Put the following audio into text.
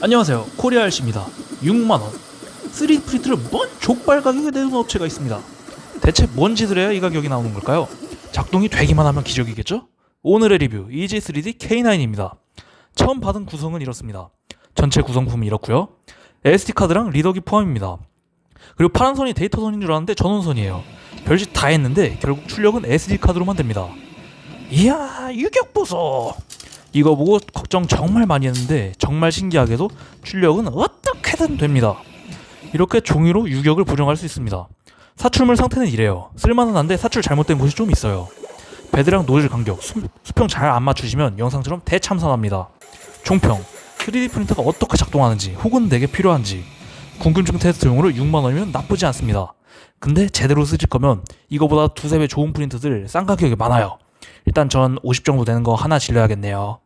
안녕하세요. 코리아RC입니다. 6만원. 3D 프린트를 뭔 족발 가격에 내는 업체가 있습니다. 대체 뭔 짓을 해야 이 가격이 나오는 걸까요? 작동이 되기만 하면 기적이겠죠? 오늘의 리뷰 EG3D K9입니다. 처음 받은 구성은 이렇습니다. 전체 구성품은 이렇고요. SD카드랑 리더기 포함입니다. 그리고 파란 선이 데이터 선인 줄 알았는데 전원선이에요. 별짓 다 했는데 결국 출력은 SD카드로만 됩니다. 이야 유격 보소 이거 보고 걱정 정말 많이 했는데 정말 신기하게도 출력은 어떻게든 됩니다. 이렇게 종이로 유격을 보정할 수 있습니다. 사출물 상태는 이래요. 쓸만은 한데 사출 잘못된 곳이 좀 있어요. 베드랑 노즐 간격, 수, 수평 잘 안 맞추시면 영상처럼 대참사납니다. 종평, 3D 프린터가 어떻게 작동하는지 혹은 내게 필요한지 궁금증 테스트용으로 6만원이면 나쁘지 않습니다. 근데 제대로 쓰실 거면 이거보다 두세 배 좋은 프린터들 싼 가격에 많아요. 일단 전 50 정도 되는 거 하나 질러야겠네요.